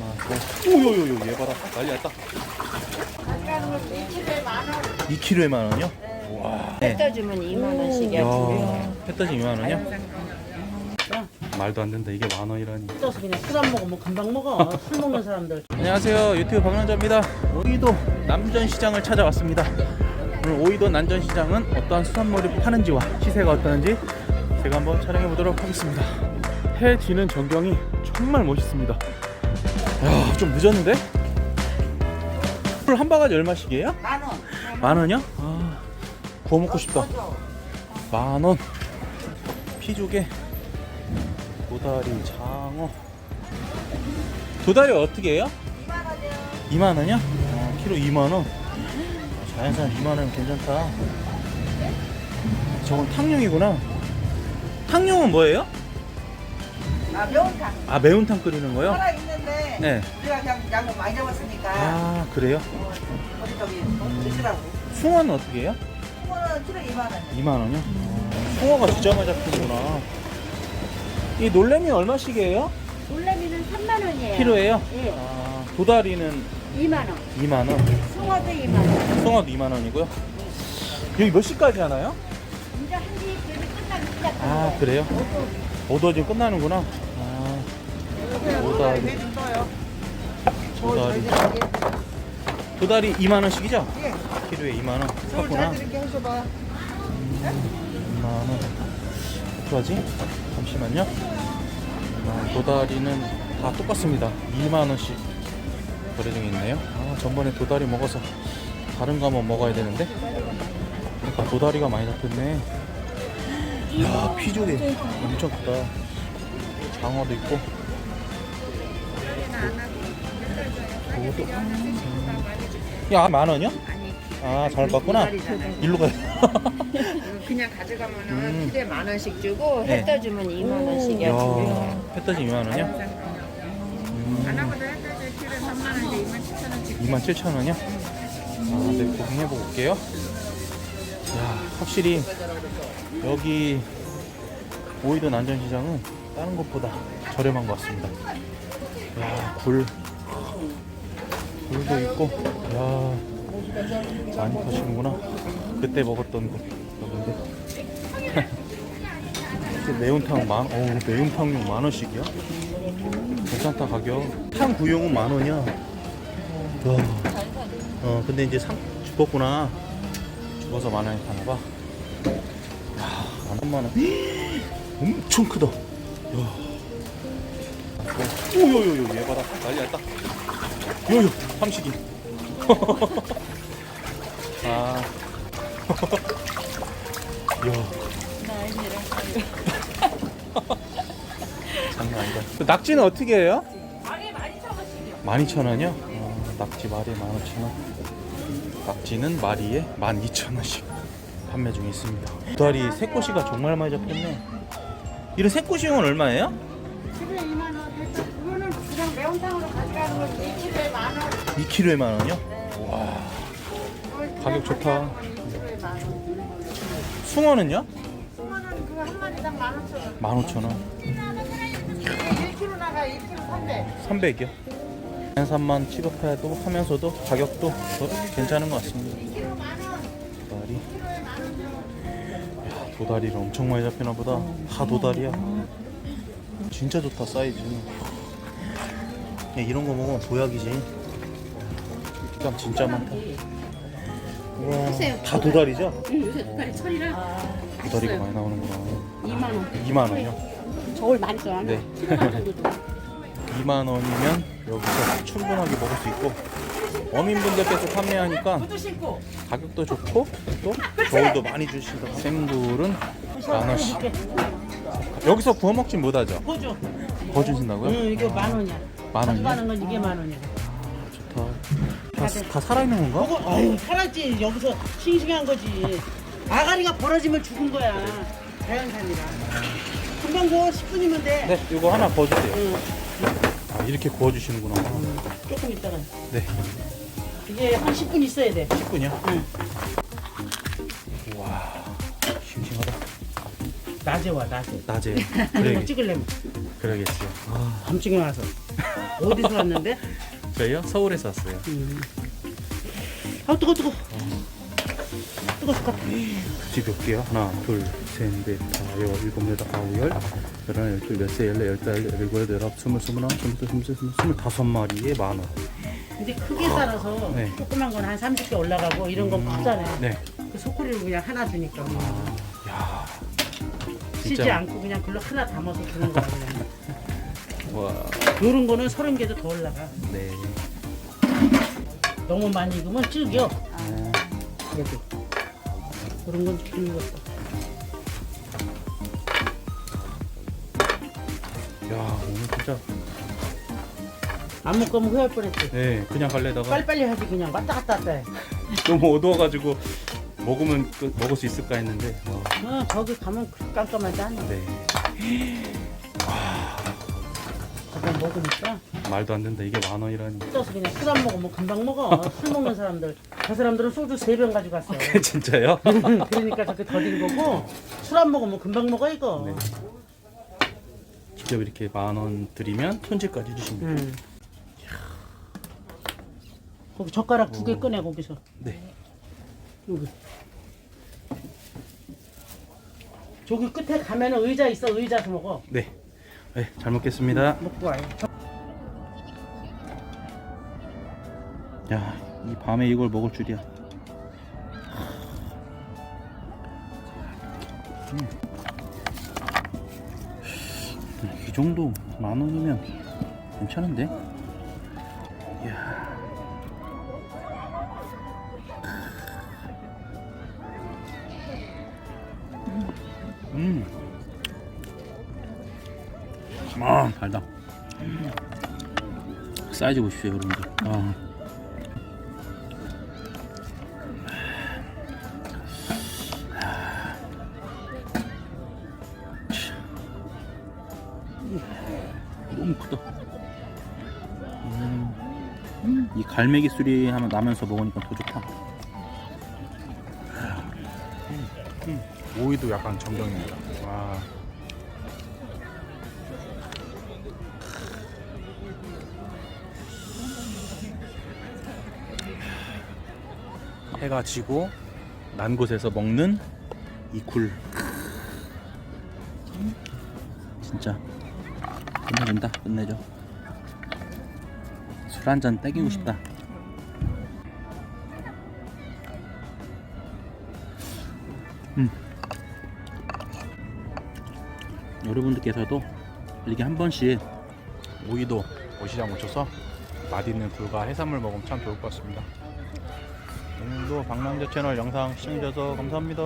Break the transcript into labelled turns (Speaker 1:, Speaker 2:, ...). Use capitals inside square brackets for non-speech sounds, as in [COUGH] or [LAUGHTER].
Speaker 1: 많고. 오요요요 얘 봐라 난리 났다. 2kg에 만 원이요? 와. 네.
Speaker 2: 떠주면 2만 원씩이야.
Speaker 1: 야, 햇떠지 2만 원이요? 말도 안 된다. 이게 만 원이라니.
Speaker 3: 떠서 그냥 술 안 먹으면 금방 먹어. 술 먹는 사람들. [LAUGHS]
Speaker 1: 안녕하세요. 유튜브 박남자입니다. 오이도 남전 시장을 찾아왔습니다. 오늘 오이도 남전 시장은 어떠한 수산물이 파는지와 시세가 어떠한지 제가 한번 촬영해 보도록 하겠습니다. 해 지는 전경이 정말 멋있습니다. 야, 좀 늦었는데? 풀 한 바가지 얼마씩이에요?
Speaker 3: 만 원.
Speaker 1: 만 원이요? 아, 구워 먹고 싶다. 만 원. 피조개, 도다리, 장어. 도다리 어떻게 해요? 2만 원이요? 어, 키로 2만 원. 자연산 2만 원 괜찮다. 저건 탕용이구나. 탕용은 뭐예요?
Speaker 4: 아, 매운탕
Speaker 1: 아 매운탕 끓이는 거요?
Speaker 4: 살아 있는데
Speaker 1: 네.
Speaker 4: 우리가 그냥 양을 많이 잡았으니까
Speaker 1: 아 그래요?
Speaker 4: 우리 저기 드시라고.
Speaker 1: 숭어는 어떻게 해요?
Speaker 4: 숭어는 키로 2만 원.
Speaker 1: 2만 원이요? 숭어가 진짜 많이 잡히는구나. 이 놀래미 얼마씩이에요?
Speaker 2: 올라미는 3만 원이에요.
Speaker 1: 키로예요?
Speaker 2: 예.
Speaker 1: 아, 도다리는
Speaker 2: 2만 원.
Speaker 1: 2만 원,
Speaker 2: 송어도 2만 원.
Speaker 1: 송어도 2만 원이고요. 여기 몇 시까지 하나요?
Speaker 2: 이제 한지 되게 끝나기 시작.
Speaker 1: 아 그래요? 오더 지금 끝나는구나. 아, 도다리,
Speaker 4: 배좀 떠요.
Speaker 1: 도다리, 도다리 2만 원씩이죠?
Speaker 4: 예.
Speaker 1: 키로에 2만 원. 샀구나.
Speaker 4: 잘 드릴게 해줘봐.
Speaker 1: 2만 원. 어떡하지? 잠시만요. 아, 도다리는 다 똑같습니다. 2만 원씩 거래 중에 있네요. 아, 전번에 도다리 먹어서 다른 거 한번 먹어야 되는데. 그러니까 도다리가 많이 잡혔네. 야, 피조개 엄청 크다. 장어도 있고. 그것도. 야, 만 원이요? 아, 잘못 봤구나. 일로 가요. [LAUGHS]
Speaker 2: 그냥 가져가면은
Speaker 1: 음.
Speaker 2: 키로에 만 원씩 주고
Speaker 1: 네.
Speaker 2: 해 떠주면 2만 원씩이야.
Speaker 1: 야, 햇떠지 2만 원이요?
Speaker 2: 하나보다 해 떠주 키로에 3만 원인데 2만 7천 원씩.
Speaker 1: 2만 7천 원이요? 아, 네, 고민해보고 올게요. 야, 확실히 여기 오이도 난전시장은 다른 것보다 저렴한 것 같습니다. 야, 굴. 굴도 있고, 야, 많이 파시는구나. 그때 먹었던 거, 여긴데. [LAUGHS] 매운탕 만, 어 매운탕용 만 원씩이야? 괜찮다 가격. 탕 구용은 만 원이야. 와. 어 근데 이제 상 죽었구나. 죽어서 만 원에 파나 봐. 야, 만 원. [GASPS] 엄청 크다. 야. 오요요요 얘 봐라 난리 났다. 요요 삼식이. [LAUGHS] 아. [LAUGHS] 야. 장난 아니다. 그 낙지는 어떻게 해요? 마리 12,000원이요? 어, 낙지 마리에 15,000원. 낙지는 마리에 12,000원씩 판매 중에 있습니다. 도다리 새꼬시가 정말 많이 잡혔네. 이런 새꼬시용은 얼마예요?
Speaker 2: 키로에 2만 원. 그거는 그냥 매운탕으로 가져가는 건데 2kg에 만 원.
Speaker 1: 2kg에 만 원이요? 와. 가격 좋다.
Speaker 2: 키로에 만 원.
Speaker 1: 숭어는요?
Speaker 2: 송어는 그거 한 마리당 만 오천 원.
Speaker 1: 15,000원.
Speaker 2: 1kg 나가 1kg 300.
Speaker 1: 300이요. 산만 취급해도 하면서도 가격도 더 괜찮은 것 같습니다. 도다리. 야, 도다리를 엄청 많이 잡히나 보다. 다 도다리야. 진짜 좋다 사이즈. 야, 이런 거 먹으면 보약이지. 식감 진짜 많다. 우와, 다 도다리죠?
Speaker 5: 요새 도다리 철이라
Speaker 1: 도다리가 많이 나오는구나.
Speaker 5: 2만 원.
Speaker 1: 2만 원이요?
Speaker 5: 저울 많이 써.
Speaker 1: 네.
Speaker 5: 7만 정도도.
Speaker 1: 2만 원이면 여기서 충분하게 먹을 수 있고 어민분들께서 판매하니까 가격도 좋고 또 저울도 많이 주신다. 생굴은 만 원씩. 여기서 구워 먹진 못하죠.
Speaker 3: 호주.
Speaker 1: 구워 주신다고요?
Speaker 3: 응, 이거 만 원이야.
Speaker 1: 만 원이요?
Speaker 3: 가져가는 건 이게 만 원이야.
Speaker 1: 좋다. 다, 다 살아있는 건가?
Speaker 3: 그거 아유 살았지. 여기서 싱싱한 거지. 아가리가 벌어지면 죽은 거야. 자연산이라. 금방 구워 10분이면 돼.
Speaker 1: 네, 이거 하나 구워주세요.
Speaker 3: 응,
Speaker 1: 아, 이렇게 구워주시는구나.
Speaker 3: 조금 있다가.
Speaker 1: 네,
Speaker 3: 이게 한 10분 있어야 돼.
Speaker 1: 10분이요?
Speaker 3: 응.
Speaker 1: 와, 싱싱하다.
Speaker 3: 낮에 와, 낮에.
Speaker 1: 낮에 [LAUGHS] 그래,
Speaker 3: 찍으려면
Speaker 1: 그러겠어요. 아,
Speaker 3: 밤중에 와서. 어디서 왔는데? [LAUGHS]
Speaker 1: 저희요? 서울에서 왔어요.
Speaker 3: 음. 아 뜨거 뜨거. 죽겠다.
Speaker 1: 집몇 개요? 하나, 둘, 셋, 넷, 다, 여, 일곱, 여덟, 아홉, 열, 열하나, 열둘, 열세, 열네, 열다, 열일곱, 여덟, 열아홉, 스물, 스물하나, 스물둘, 스물셋, 스물, 스물다섯 마리에 만 원.
Speaker 3: 근데 크게 살아서
Speaker 1: 네.
Speaker 3: 조그만 건 한 30개 올라가고 이런 건 크잖아요.
Speaker 1: 네.
Speaker 3: 그 소쿠리를 그냥 하나 주니까 그냥
Speaker 1: 야,
Speaker 3: 쉬지
Speaker 1: 진짜.
Speaker 3: 않고 그냥 글로 하나 담아서 주는 거야 그냥. [LAUGHS]
Speaker 1: 와,
Speaker 3: 요런 거는 30개도 더 올라가.
Speaker 1: 네.
Speaker 3: 너무 많이 익으면 질겨.
Speaker 1: 아,
Speaker 3: 그래도 그런 건좀 익었어.
Speaker 1: 야, 오늘 진짜.
Speaker 3: 안 먹으면 후회할 뻔했지.
Speaker 1: 네, 그냥 갈래다가
Speaker 3: 빨리빨리 하지 그냥 왔다 갔다 왔다 해.
Speaker 1: 너무 어두워가지고 먹으면 그, 먹을 수 있을까 했는데. 와,
Speaker 3: 어, 거기 가면 그렇게 깜깜하지 않아.
Speaker 1: 네.
Speaker 3: 먹으니까
Speaker 1: 말도 안 된다. 이게 만 원이라니.
Speaker 3: 떠서 그냥 술 안 먹으면 금방 먹어. 술 먹는 사람들. 저 사람들은 소주 세 병 가지고 갔어. [LAUGHS]
Speaker 1: 진짜요?
Speaker 3: 그러니까 저렇게 더딘 거고 술 안 먹으면 금방 먹어 이거.
Speaker 1: 네. 직접 이렇게 만 원 드리면 손질까지 해주십니다.
Speaker 3: 음. 거기 젓가락 두 개 꺼내 거기서.
Speaker 1: 네.
Speaker 3: 여기. 저기 끝에 가면은 의자 있어. 의자서 먹어.
Speaker 1: 네. 네, 잘 먹겠습니다.
Speaker 3: 먹고 와요.
Speaker 1: 야, 이 밤에 이걸 먹을 줄이야. 음. 이 정도 만 원이면 괜찮은데? 아, 달다. 사이즈 보십시오, 여러분들. 아. 너무 크다. 음, 이 갈매기 하면 나면서 먹으니까 더 좋다.
Speaker 6: 오이도 약간 정경입니다.
Speaker 1: 와. 해가 지고 난 곳에서 먹는 이 굴. 진짜 끝내준다. 끝내줘. 술 한 잔 땡기고 싶다. 여러분들께서도 이렇게 한 번씩
Speaker 6: 오이도 오시장 오셔서 맛있는 굴과 해산물 먹으면 참 좋을 것 같습니다.
Speaker 1: 오늘도 방랑자 채널 영상 시청해주셔서 감사합니다.